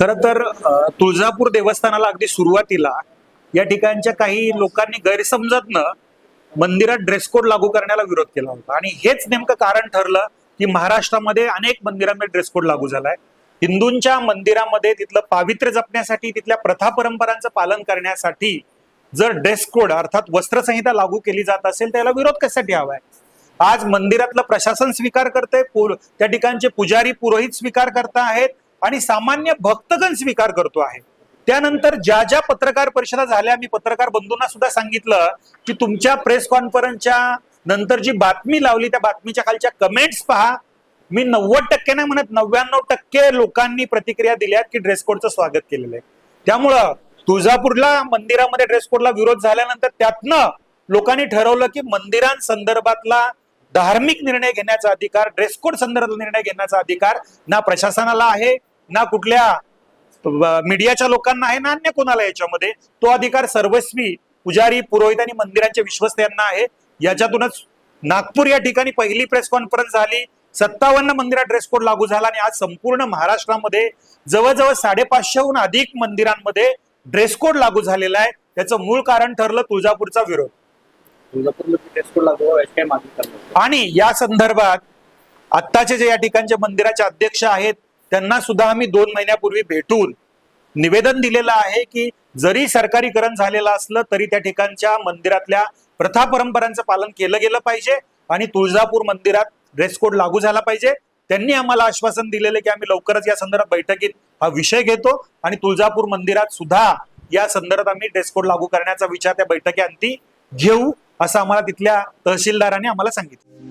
खर तर तुळजापूर देवस्थानाला अगदी सुरुवातीला या ठिकाणच्या काही लोकांनी गैरसमजातनं मंदिरात ड्रेस कोड लागू करण्याला विरोध केला होता. आणि हेच नेमकं कारण ठरलं की महाराष्ट्रामध्ये अनेक मंदिरांमध्ये ड्रेस कोड लागू झालाय. हिंदूंच्या मंदिरामध्ये तिथलं पावित्र्य जपण्यासाठी तिथल्या प्रथा परंपरांचं पालन करण्यासाठी जर ड्रेस कोड अर्थात वस्त्रसंहिता लागू केली जात असेल त्याला विरोध कशासाठी हवाय? आज मंदिरातलं प्रशासन स्वीकार करते त्या ठिकाणचे पुजारी पुरोहित स्वीकार करता आहेत आणि सामान्य भक्तगण स्वीकार करतो आहे. त्यानंतर ज्या ज्या पत्रकार परिषदा झाल्या मी पत्रकार बंधूंना सुद्धा सांगितलं की तुमच्या प्रेस कॉन्फरन्सच्या नंतर जी बातमी लावली त्या बातमीच्या खालच्या कमेंट्स पहा. मी नव्वद टक्के नाही म्हणत नव्याण्णव टक्के लोकांनी प्रतिक्रिया दिल्यात की ड्रेस कोडचं स्वागत केलेलं आहे. त्यामुळं तुळजापूरला मंदिरामध्ये ड्रेस कोडला विरोध झाल्यानंतर त्यातनं लोकांनी ठरवलं की मंदिरांसंदर्भातला धार्मिक निर्णय घेण्याचा अधिकार ड्रेस कोड संदर्भात निर्णय घेण्याचा अधिकार ना प्रशासनाला आहे ना कुठल्या मीडियाच्या लोकांना आहे ना अन्य कोणाला याच्यामध्ये? तो अधिकार सर्वस्वी पुजारी पुरोहित आणि मंदिरांच्या विश्वस्त यांना आहे. याच्यातूनच नागपूर या ठिकाणी पहिली प्रेस कॉन्फरन्स झाली. सत्तावन्न मंदिरात ड्रेस कोड लागू झाला आणि आज संपूर्ण महाराष्ट्रामध्ये जवळजवळ साडेपाचशेहून अधिक मंदिरांमध्ये ड्रेस कोड लागू झालेला आहे. त्याचं मूळ कारण ठरलं तुळजापूरचा विरोध. आणि या संदर्भात आत्ताचे जे या ठिकाणचे मंदिराचे अध्यक्ष आहेत त्यांना सुद्धा आम्ही दोन महिन्यापूर्वी भेटून निवेदन दिलेलं आहे की जरी सरकारीकरण झालेलं असलं तरी त्या ठिकाणच्या मंदिरातल्या प्रथा परंपरांचं पालन केलं गेलं पाहिजे आणि तुळजापूर मंदिरात ड्रेस कोड लागू झाला पाहिजे. त्यांनी आम्हाला आश्वासन दिलेलं की आम्ही लवकरच या संदर्भात बैठकीत हा विषय घेतो आणि तुळजापूर मंदिरात सुद्धा या संदर्भात आम्ही ड्रेस कोड लागू करण्याचा विचार त्या बैठकीअंती घेऊ असं आम्हाला तिथल्या तहसीलदारांनी आम्हाला सांगितलं.